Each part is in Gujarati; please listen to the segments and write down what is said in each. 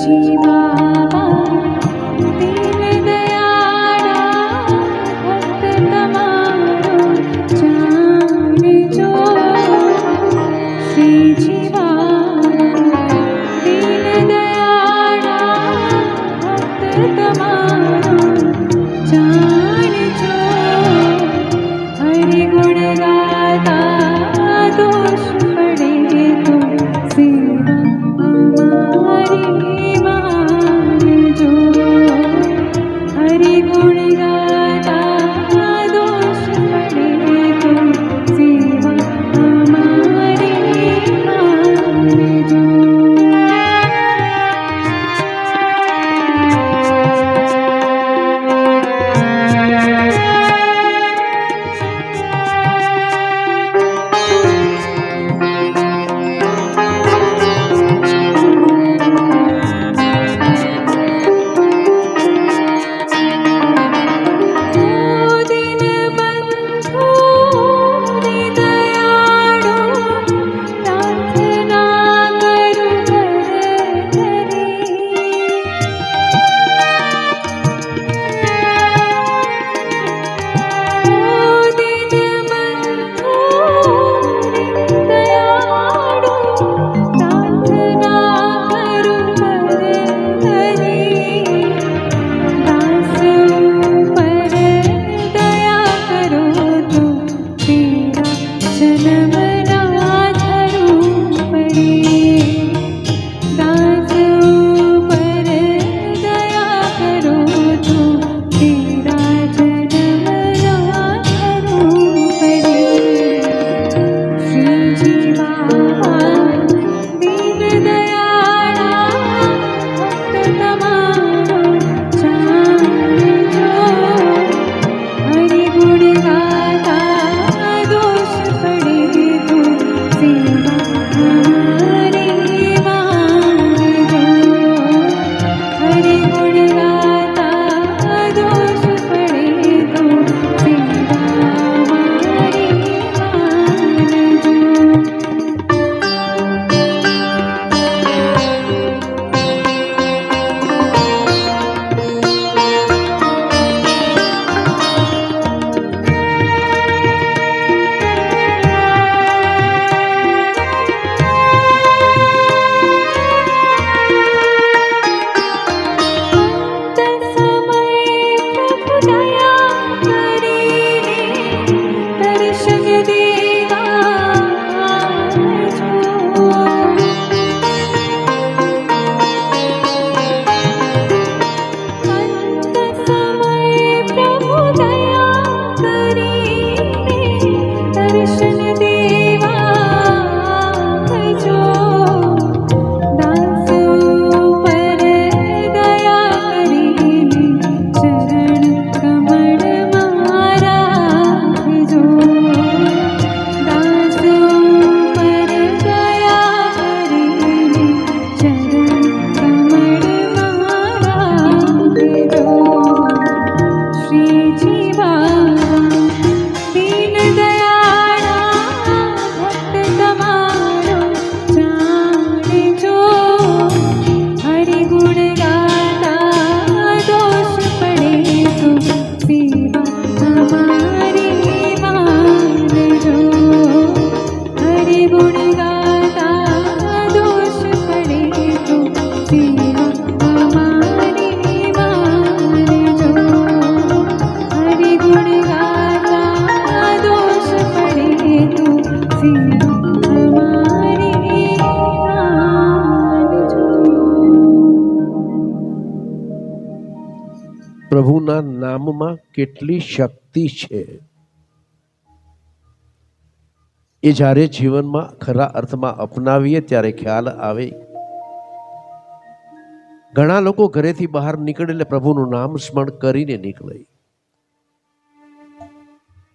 জীবা কৃষ্ণ પ્રભુના નામમાં કેટલી શક્તિ છે. એ જ્યારે જીવનમાં ખરા અર્થમાં અપનાવીએ ત્યારે ખ્યાલ આવે. ઘણા લોકો ઘરેથી બહાર નીકળે એટલે પ્રભુનું નામ સ્મરણ કરીને નીકળે.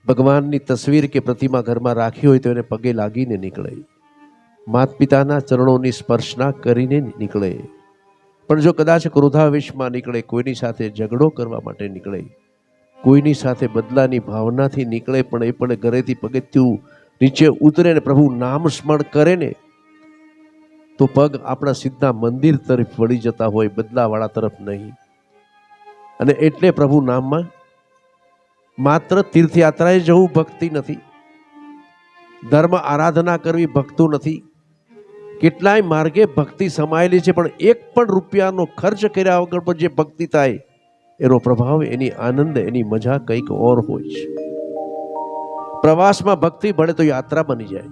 ભગવાનની તસવીર કે પ્રતિમા ઘરમાં રાખી હોય તો એને પગે લાગીને નીકળે. માત પિતાના ચરણોની સ્પર્શના કરીને નીકળે. પણ જો કદાચ ક્રોધાવેશમાં નીકળે, કોઈની સાથે ઝઘડો કરવા માટે નીકળે, કોઈની સાથે બદલાની ભાવનાથી નીકળે, પણ એ પણ ઘરેથી પગથિયું નીચે ઉતરે ને પ્રભુ નામ સ્મરણ કરે ને, તો પગ આપણા સીધા મંદિર તરફ વળી જતા હોય, બદલાવાળા તરફ નહીં. અને એટલે પ્રભુ નામમાં માત્ર તીર્થયાત્રાએ જવું ભક્તિ નથી. ધર્મ આરાધના કરવી ભક્તું નથી. કેટલાય માર્ગે ભક્તિ સમાયેલી છે, પણ એક પણ રૂપિયાનો ખર્ચ કર્યા વગર પણ જે ભક્તિ થાય, એનો પ્રભાવ, એની આનંદ, એની મજા કંઈક ઓર હોય છે. પ્રવાસમાં ભક્તિ ભળે તો યાત્રા બની જાય.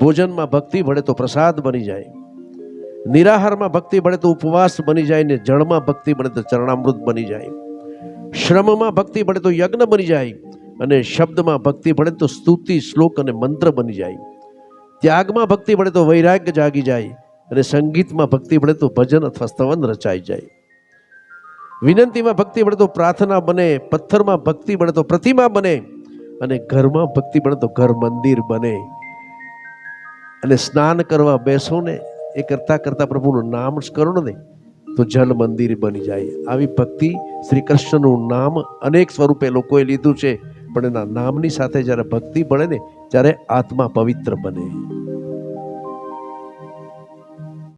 ભોજનમાં ભક્તિ ભળે તો પ્રસાદ બની જાય. નિરાહારમાં ભક્તિ ભળે તો ઉપવાસ બની જાય ને જળમાં ભક્તિ ભળે તો ચરણામૃત બની જાય. શ્રમમાં ભક્તિ ભળે તો યજ્ઞ બની જાય અને શબ્દમાં ભક્તિ ભળે તો સ્તુતિ, શ્લોક અને મંત્ર બની જાય. ત્યાગમાં ભક્તિ પડે તો વૈરાગ્ય જાગી જાય અને સંગીતમાં ભક્તિ પડે તો ભજન અથવા સ્તવન રચાઈ જાય. વિનંતીમાં ભક્તિ પડે તો પ્રાર્થના બને, પથ્થરમાં ભક્તિ ભળે તો પ્રતિમા બને અને ઘરમાં ભક્તિ ભળે તો ઘર મંદિર બને. અને સ્નાન કરવા બેસો ને એ કરતા કરતા પ્રભુનું નામ કરો ને તો જલ મંદિર બની જાય. આવી ભક્તિ શ્રી કૃષ્ણનું નામ અનેક સ્વરૂપે લોકોએ લીધું છે, પણ એના નામની સાથે જ્યારે ભક્તિ ભળે ને ત્યારે આત્મા પવિત્ર બને.